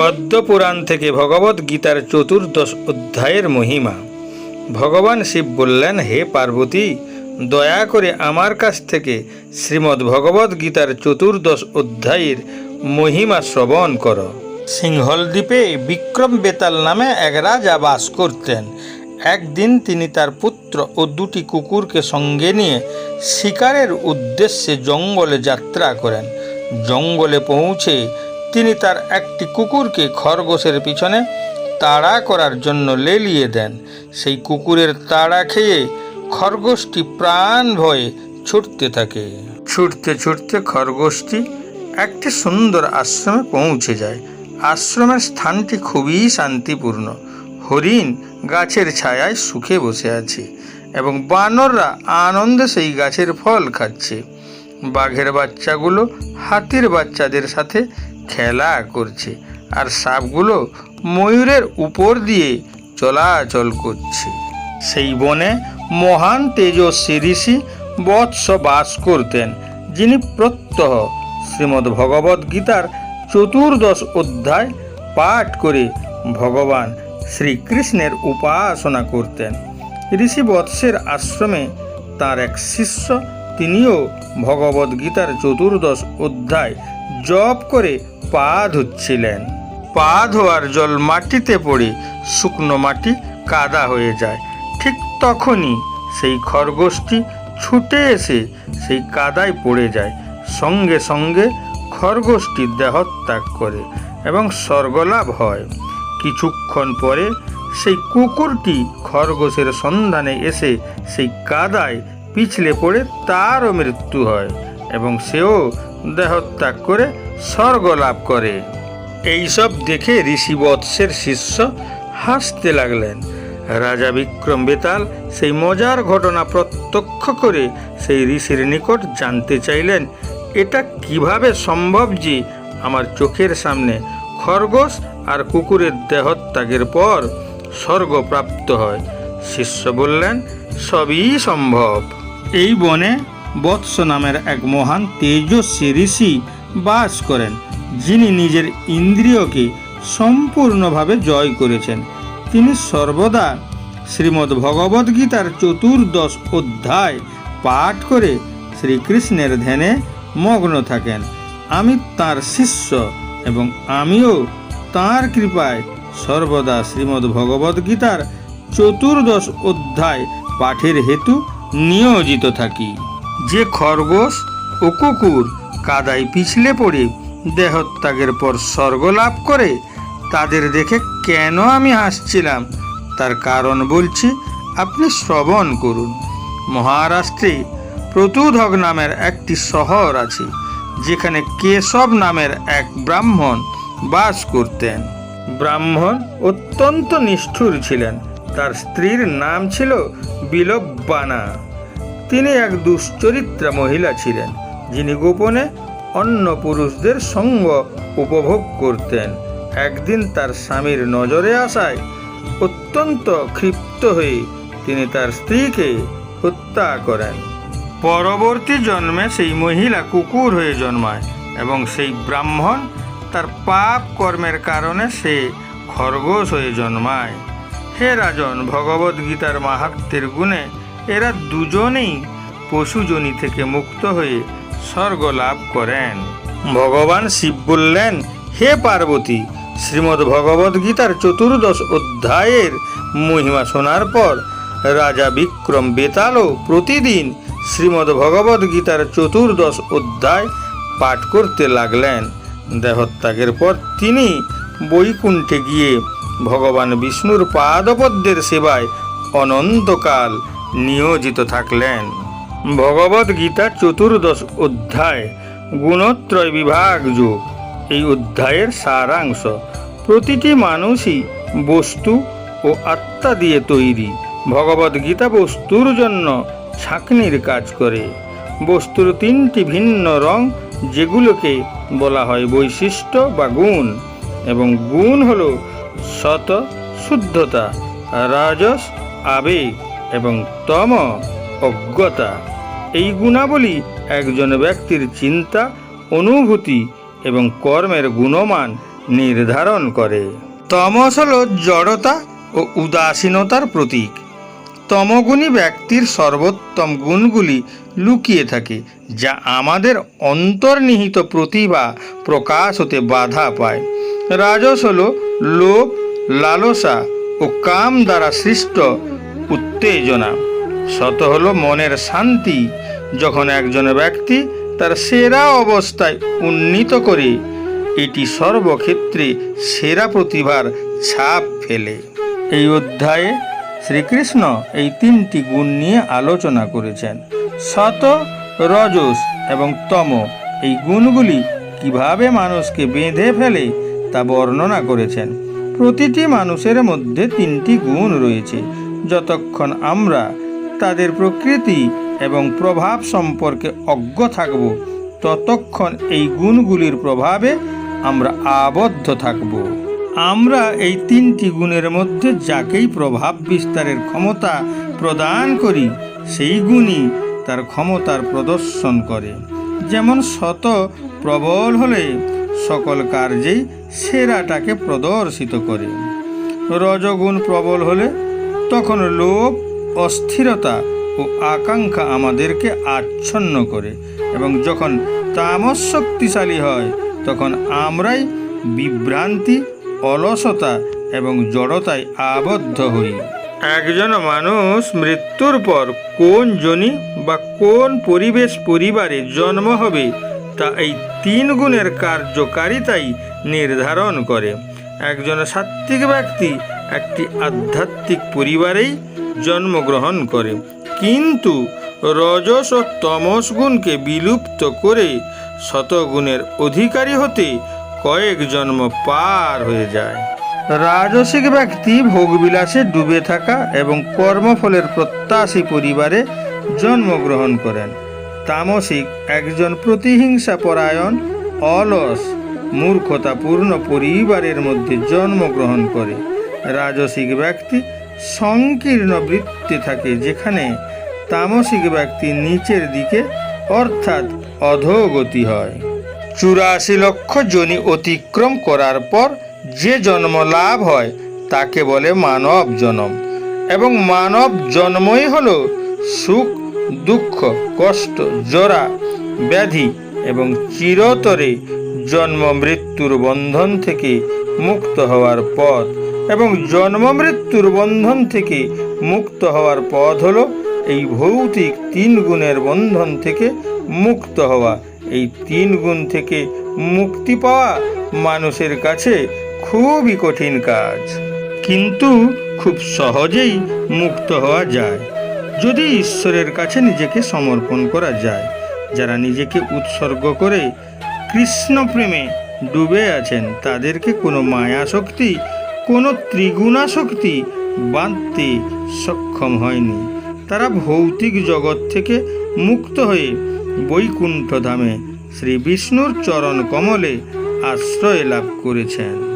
পদ্মপুরাণ থেকে ভগবত গীতার চতুর্দশ অধ্যায়ের মহিমা। ভগবান শিব বললেন, হে পার্বতী, দয়া করে আমার কাছ থেকে শ্রীমদ্ ভগবত গীতার চতুর্দশ অধ্যায়ের মহিমা শ্রবণ করো। সিংহল দ্বীপে বিক্রম বেতাল নামে এক রাজা বাস করতেন। একদিন তিনি তার পুত্র ও দুটি কুকুরকে সঙ্গে নিয়ে শিকারের উদ্দেশ্যে জঙ্গলে যাত্রা করেন। জঙ্গলে পৌঁছে তিনি তার একটি কুকুরকে খরগোশের পিছনে তাড়া করার জন্য লেলিয়ে দেন। সেই কুকুরের তাড়া খেয়ে খরগোশটি প্রাণ ভয়ে ছুটতে থাকে। ছুটতে ছুটতে খরগোশটি একটি সুন্দর আশ্রমে পৌঁছে যায়। আশ্রমের স্থানটি খুবই শান্তিপূর্ণ। হরিণ গাছের ছায়ায় সুখে বসে আছে এবং বানররা আনন্দে সেই গাছের ফল খাচ্ছে। বাঘের বাচ্চাগুলো হাতির বাচ্চাদের সাথে খেলা করছে আর সাপগুলো ময়ূরের উপর দিয়ে চলাচল করছে। সেই বনে মহান তেজস্বী ঋষি বৎস বাস করতেন, যিনি প্রত্যহ শ্রীমদ্ ভগবদ্ গীতার চতুর্দশ অধ্যায় পাঠ করে ভগবান শ্রীকৃষ্ণের উপাসনা করতেন। ঋষি বৎসের আশ্রমে তার এক শিষ্য, তিনিও ভগবদ্গীতার চতুর্দশ অধ্যায় জপ করে পা ধুচ্ছিলেন পা ধোয়ার জল মাটিতে পড়ে শুকনো মাটি কাদা হয়ে যায়। ঠিক তখনই সেই খরগোশটি ছুটে এসে সেই কাদায় পড়ে যায়। সঙ্গে সঙ্গে খরগোশটি দেহত্যাগ করে এবং স্বর্গলাভ হয়। কিছুক্ষণ পরে সেই কুকুরটি খরগোশের সন্ধানে এসে সেই কাদায় পিছলে পড়ে তারও মৃত্যু হয় এবং সেও দেহত্যাগ করে স্বর্গ লাভ করে। এইসব দেখে ঋষি বৎসের শিষ্য হাসতে লাগলেন। রাজা বিক্রম বেতাল সেই মজার ঘটনা প্রত্যক্ষ করে সেই ঋষির নিকট জানতে চাইলেন, এটা কীভাবে সম্ভব যে আমার চোখের সামনে খরগোশ আর কুকুরের দেহত্যাগের পর স্বর্গ প্রাপ্ত হয়? শিষ্য বললেন, সবই সম্ভব। এই বনে বৎস নামের এক মহান তেজস্বী ঋষি বাস করেন, যিনি নিজের ইন্দ্রিয়কে সম্পূর্ণভাবে জয় করেছেন। তিনি সর্বদা শ্রীমদ্ ভগবদ্গীতার চতুর্দশ অধ্যায় পাঠ করে শ্রীকৃষ্ণের ধ্যানে মগ্ন থাকেন। আমি তার শিষ্য এবং আমিও তার কৃপায় সর্বদা শ্রীমদ্ ভগবদ্গীতার চতুর্দশ অধ্যায় পাঠের হেতু নিয়োজিত থাকি। যে খরগোশ ও কুকুর কাদায় পিছলে পড়ে দেহত্যাগের পর স্বর্গ লাভ করে তাদের দেখে কেন আমি হাসছিলাম? তার কারণ বলছি, আপনি শ্রবণ করুন। মহারাষ্ট্রে প্রতুধক নামের একটি শহর আছে, যেখানে কেশব নামের এক ব্রাহ্মণ বাস করতেন। ব্রাহ্মণ অত্যন্ত নিষ্ঠুর ছিলেন। তার স্ত্রীর নাম ছিল বিলব্বানা তিনি এক দুশ্চরিত্রা মহিলা ছিলেন। যিনি গোপনে অন্য পুরুষদের সঙ্গ উপভোগ করতেন, একদিন তার স্বামীর নজরে আসায় অত্যন্ত ক্ষিপ্ত হয়ে তিনি তার স্ত্রীকে হত্যা করেন। পরবর্তী জন্মে সেই মহিলা কুকুর হয়ে জন্মায় এবং সেই ব্রাহ্মণ তার পাপ কর্মের কারণে সে খরগোশ হয়ে জন্মায়। হে রাজন ভগবদ গীতার মাহাত্মের গুণে এরা দুজনেই পশুজনী থেকে মুক্ত হয়ে স্বর্গ লাভ করেন। ভগবান শিব বললেন হে পার্বতী, শ্রীমদ্ ভগবদ গীতার চতুর্দশ অধ্যায়ের মহিমা শোনার পর রাজা বিক্রম বেতালও প্রতিদিন শ্রীমদ্ ভগবদ গীতার চতুর্দশ অধ্যায় পাঠ করতে লাগলেন। দেহত্যাগের পর তিনি বৈকুণ্ঠে গিয়ে ভগবান বিষ্ণুর পাদপদ্মের সেবায় অনন্তকাল নিয়োজিত থাকলেন। ভগবদ গীতা চতুর্দশ অধ্যায়, গুণত্রয় বিভাগ যোগ। এই অধ্যায়ের সারাংশ প্রতিটি মানুষই বস্তু ও আত্মা দিয়ে তৈরি। ভগবদ গীতা বস্তুর জন্য ছাঁকনির কাজ করে। বস্তুর তিনটি ভিন্ন রং, যেগুলোকে বলা হয় বৈশিষ্ট্য বা গুণ, এবং গুণ হল শত শুদ্ধতা, রাজস, আবেগ, এবং তম। অজ্ঞতা। এই গুণাবলী একজন ব্যক্তির চিন্তা, অনুভূতি এবং কর্মের গুণমান নির্ধারণ করে। তমস হল জড়তা ও উদাসীনতার প্রতীক। তমগুণী ব্যক্তির সর্বোত্তম গুণগুলি লুকিয়ে থাকে, যা আমাদের অন্তর্নিহিত প্রতিভা প্রকাশ হতে বাধা পায়। রাজস হল লোভ, লালসা ও কাম দ্বারা সৃষ্ট উত্তেজনা। শত হল মনের শান্তি। যখন একজন ব্যক্তি তার সেরা অবস্থায় উন্নীত করে, এটি সর্বক্ষেত্রে সেরা প্রতিভার ছাপ ফেলে। এই অধ্যায়ে শ্রীকৃষ্ণ এই তিনটি গুণ নিয়ে আলোচনা করেছেন। শত, রজস এবং তম এই গুণগুলি কীভাবে মানুষকে বেঁধে ফেলে তা বর্ণনা করেছেন। প্রতিটি মানুষের মধ্যে তিনটি গুণ রয়েছে। যতক্ষণ আমরা তাদের প্রকৃতি এবং প্রভাব সম্পর্কে অজ্ঞ থাকব। ততক্ষণ এই গুণগুলির প্রভাবে আমরা আবদ্ধ থাকব। আমরা এই তিনটি গুণের মধ্যে যাকেই প্রভাব বিস্তারের ক্ষমতা প্রদান করি, সেই গুণই তার ক্ষমতার প্রদর্শন করে। যেমন শত প্রবল হলে সকল কার্যেই সেরাটাকে প্রদর্শিত করে। রজগুণ প্রবল হলে তখন লোভ অস্থিরতা ও আকাঙ্ক্ষা আমাদেরকে আচ্ছন্ন করে এবং যখন তামস শক্তিশালী হয়, তখন আমরাই বিভ্রান্তি, অলসতা এবং জড়তায় আবদ্ধ হই। একজন মানুষ মৃত্যুর পর কোন জনি বা কোন পরিবেশ পরিবারে জন্ম হবে, তা এই তিন গুণের কার্যকারিতাই নির্ধারণ করে। একজন সাত্ত্বিক ব্যক্তি একটি আধ্যাত্মিক পরিবারেই জন্মগ্রহণ করে। কিন্তু রজস ও তমস গুণকে বিলুপ্ত করে শতগুণের অধিকারী হতে কয়েক জন্ম পার হয়ে যায়। রাজসিক ব্যক্তি ভোগবিলাসে ডুবে থাকা এবং কর্মফলের প্রত্যাশী পরিবারে জন্মগ্রহণ করেন। তামসিক একজন প্রতিহিংসা পরায়ণ, অলস, মূর্খতাপূর্ণ পরিবারের মধ্যে জন্মগ্রহণ করে। রাজসিক ব্যক্তি সংকীর্ণ বৃত্তে থাকে যেখানে তামসিক ব্যক্তি নিচের দিকে অর্থাৎ অধোগতি হয়। চুরাশি লক্ষ জনি অতিক্রম করার পর যে জন্ম লাভ হয়, তাকে বলে মানব জন্ম। এবং মানব জন্মই হল সুখ, দুঃখ, কষ্ট, জরা, ব্যাধি এবং চিরতরে জন্ম মৃত্যুর বন্ধন থেকে মুক্ত হওয়ার পথ। এবং জন্ম মৃত্যুর বন্ধন থেকে মুক্ত হওয়ার পথ হলো এই ভৌতিক তিন গুণের বন্ধন থেকে মুক্ত হওয়া। এই তিন গুণ থেকে মুক্তি পাওয়া মানুষের কাছে খুবই কঠিন কাজ। কিন্তু খুব সহজেই মুক্ত হওয়া যায়। যদি ঈশ্বরের কাছে নিজেকে সমর্পণ করা যায়, যারা নিজেকে উৎসর্গ করে কৃষ্ণ প্রেমে ডুবে আছেন, তাদেরকে কোনো মায়া শক্তি কোনো ত্রিগুণা শক্তি বাঁধতে সক্ষম হয়নি। তারা ভৌতিক জগৎ থেকে মুক্ত হয়ে বৈকুণ্ঠধামে শ্রী বিষ্ণুর চরণ কমলে আশ্রয় লাভ করেছেন।